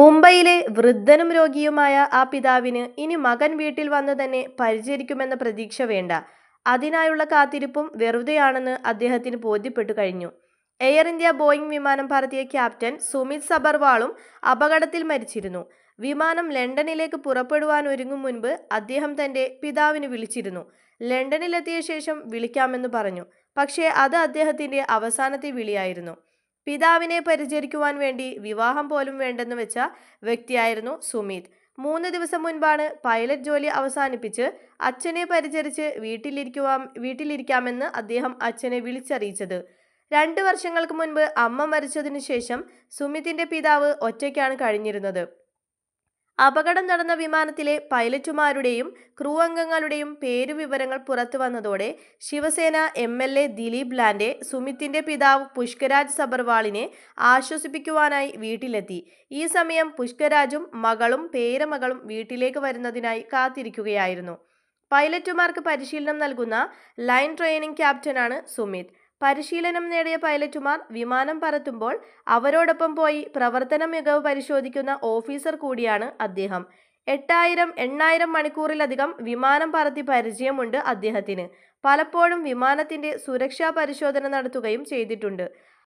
മുംബൈയിലെ വൃദ്ധനും രോഗിയുമായ ആ പിതാവിന് ഇനി മകൻ വീട്ടിൽ വന്ന് തന്നെ പരിചരിക്കുമെന്ന പ്രതീക്ഷ വേണ്ട. അതിനായുള്ള കാത്തിരിപ്പും വെറുതെയാണെന്ന് അദ്ദേഹത്തിന് ബോധ്യപ്പെട്ടു കഴിഞ്ഞു. എയർ ഇന്ത്യ ബോയിംഗ് വിമാനം പറത്തിയ ക്യാപ്റ്റൻ സുമിത് സബർവാളും അപകടത്തിൽ മരിച്ചിരുന്നു. വിമാനം ലണ്ടനിലേക്ക് പുറപ്പെടുവാൻ ഒരുങ്ങും മുൻപ് അദ്ദേഹം തന്റെ പിതാവിന് വിളിച്ചിരുന്നു. ലണ്ടനിലെത്തിയ ശേഷം വിളിക്കാമെന്ന് പറഞ്ഞു. പക്ഷേ അത് അദ്ദേഹത്തിന്റെ അവസാനത്തെ വിളിയായിരുന്നു. പിതാവിനെ പരിചരിക്കുവാൻ വേണ്ടി വിവാഹം പോലും വേണ്ടെന്ന് വെച്ച വ്യക്തിയായിരുന്നു സുമീത്. മൂന്ന് ദിവസം മുൻപാണ് പൈലറ്റ് ജോലി അവസാനിപ്പിച്ച് അച്ഛനെ പരിചരിച്ച് വീട്ടിലിരിക്കുവാം വീട്ടിലിരിക്കാമെന്ന് അദ്ദേഹം അച്ഛനെ വിളിച്ചറിയിച്ചത്. രണ്ട് വർഷങ്ങൾക്ക് മുൻപ് അമ്മ മരിച്ചതിനു ശേഷം സുമിത്തിന്റെ പിതാവ് ഒറ്റയ്ക്കാണ് കഴിഞ്ഞിരുന്നത്. അപകടം നടന്ന വിമാനത്തിലെ പൈലറ്റുമാരുടെയും ക്രൂ അംഗങ്ങളുടെയും പേരുവിവരങ്ങൾ പുറത്തു വന്നതോടെ Shiv Sena M L A Dilip Lande സുമിത്തിന്റെ പിതാവ് പുഷ്കരാജ് സബർവാളിനെ ആശ്വസിപ്പിക്കുവാനായി വീട്ടിലെത്തി. ഈ സമയം പുഷ്കരാജും മകളും പേരമകളും വീട്ടിലേക്ക് വരുന്നതിനായി കാത്തിരിക്കുകയായിരുന്നു. പൈലറ്റുമാർക്ക് പരിശീലനം നൽകുന്ന ലൈൻ ട്രെയിനിംഗ് ക്യാപ്റ്റനാണ് സുമിത്. പരിശീലനം നേടിയ പൈലറ്റുമാർ വിമാനം പറത്തുമ്പോൾ അവരോടൊപ്പം പോയി പ്രവർത്തന മികവ് പരിശോധിക്കുന്ന ഓഫീസർ കൂടിയാണ് അദ്ദേഹം. എട്ടായിരം എണ്ണായിരം മണിക്കൂറിലധികം വിമാനം പറത്തി പരിചയമുണ്ട് അദ്ദേഹത്തിന്. പലപ്പോഴും വിമാനത്തിന്റെ സുരക്ഷാ പരിശോധന നടത്തുകയും ചെയ്തിട്ടുണ്ട്.